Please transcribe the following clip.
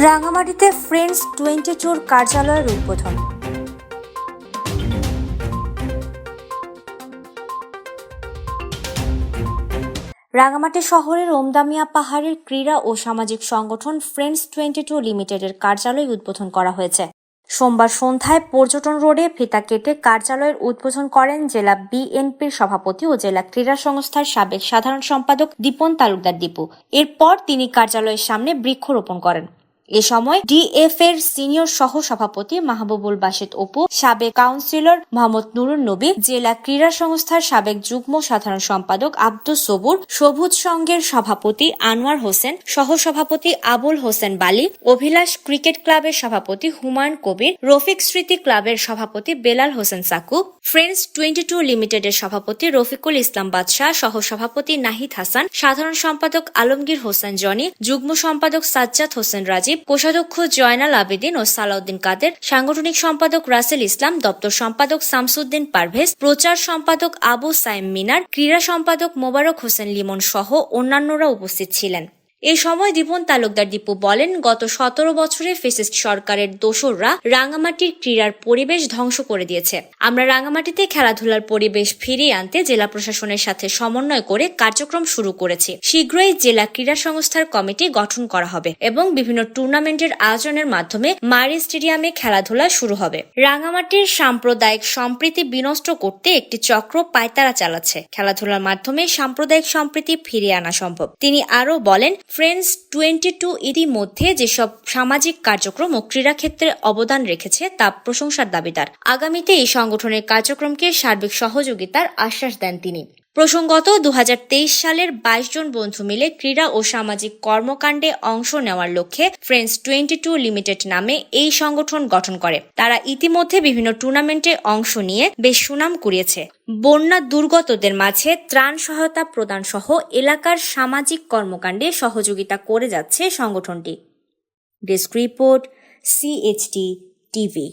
রাঙামাটিতে friends twenty টুর কার্যালয়ের উদ্বোধন। রাঙামাটি শহরের ওমদামিয়া পাহাড়ের ক্রীড়া ও সামাজিক সংগঠন ফ্রেন্ডস টোয়েন্টি টু লিমিটেডের কার্যালয় উদ্বোধন করা হয়েছে। সোমবার সন্ধ্যায় পর্যটন রোডে ফিতা কেটে কার্যালয়ের উদ্বোধন করেন জেলা বিএনপির সভাপতি ও জেলা ক্রীড়া সংস্থার সাবেক সাধারণ সম্পাদক দীপন তালুকদার দীপু। এরপর তিনি কার্যালয়ের সামনে বৃক্ষরোপণ করেন। এ সময় ডিএফ এর সিনিয়র সহ সভাপতি মাহবুবুল বাসেদ অপু, সাবেক কাউন্সিলর মোহাম্মদ নুরুন নবী, জেলা ক্রীড়া সংস্থার সাবেক যুগ্ম সাধারণ সম্পাদক আব্দুস সবুর, সবুজ সংঘের সভাপতি আনোয়ার হোসেন সহ সভাপতি আবুল হোসেন বালি, অভিলাষ ক্রিকেট ক্লাবের সভাপতি হুমায়ুন কবির, রফিক স্মৃতি ক্লাবের সভাপতি Belal Hossain Saku friends twenty two লিমিটেডের সভাপতি রফিকুল ইসলাম বাদশাহ সহ সভাপতি নাহিদ হাসান, সাধারণ সম্পাদক আলমগীর হোসেন জনি, যুগ্ম সম্পাদক সাজ্জাদ হোসেন রাজীব কোষাধ্যক্ষ জয়নাল আবেদিন ও সালাউদ্দিন কাদের, সাংগঠনিক সম্পাদক রাসেল ইসলাম, দপ্তর সম্পাদক শামসুদ্দিন পারভেজ, প্রচার সম্পাদক আবু সাইম মিনার, ক্রীড়া সম্পাদক মোবারক হোসেন লিমন সহ অন্যান্যরা উপস্থিত ছিলেন। এ সময় দীপন তালুকদার দীপু বলেন, গত সতেরো বছরে ফেসিস্ট সরকারের দোসররা রাঙামাটির ক্রীড়ার পরিবেশ ধ্বংস করে দিয়েছে। আমরা রাঙামাটিতে খেলাধুলার পরিবেশ ফিরিয়ে আনতে জেলা প্রশাসনের সাথে সমন্বয় করে কার্যক্রম শুরু করেছি। শীঘ্রই জেলা ক্রীড়া সংস্থার কমিটি গঠন করা হবে এবং বিভিন্ন টুর্নামেন্টের আয়োজনের মাধ্যমে মারি স্টেডিয়ামে খেলাধুলা শুরু হবে। রাঙামাটির সাম্প্রদায়িক সম্প্রীতি বিনষ্ট করতে একটি চক্র পায়তারা চালাচ্ছে। খেলাধুলার মাধ্যমে সাম্প্রদায়িক সম্প্রীতি ফিরিয়ে আনা সম্ভব। তিনি আরও বলেন ফ্রেন্ডস টোয়েন্টি টু ইতিমধ্যে যেসব সামাজিক কার্যক্রম ও ক্রীড়া ক্ষেত্রে অবদান রেখেছে তা প্রশংসার দাবিদার। আগামীতে এই সংগঠনের কার্যক্রমকে সার্বিক সহযোগিতার আশ্বাস দেন তিনি। প্রসঙ্গত দু হাজার তেইশ সালের বাইশ জন বন্ধু মিলে ক্রীড়া ও সামাজিক কর্মকাণ্ডে অংশ নেওয়ার লক্ষ্যে ফ্রেন্ডস টোয়েন্টি টু লিমিটেড নামে এই সংগঠন গঠন করে। তারা ইতিমধ্যে বিভিন্ন টুর্নামেন্টে অংশ নিয়ে বেশ সুনাম কুড়িয়েছে। বন্যা দুর্গতদের মাঝে ত্রাণ সহায়তা প্রদান সহ এলাকার সামাজিক কর্মকাণ্ডে সহযোগিতা করে যাচ্ছে সংগঠনটি। Desk report CHT TV.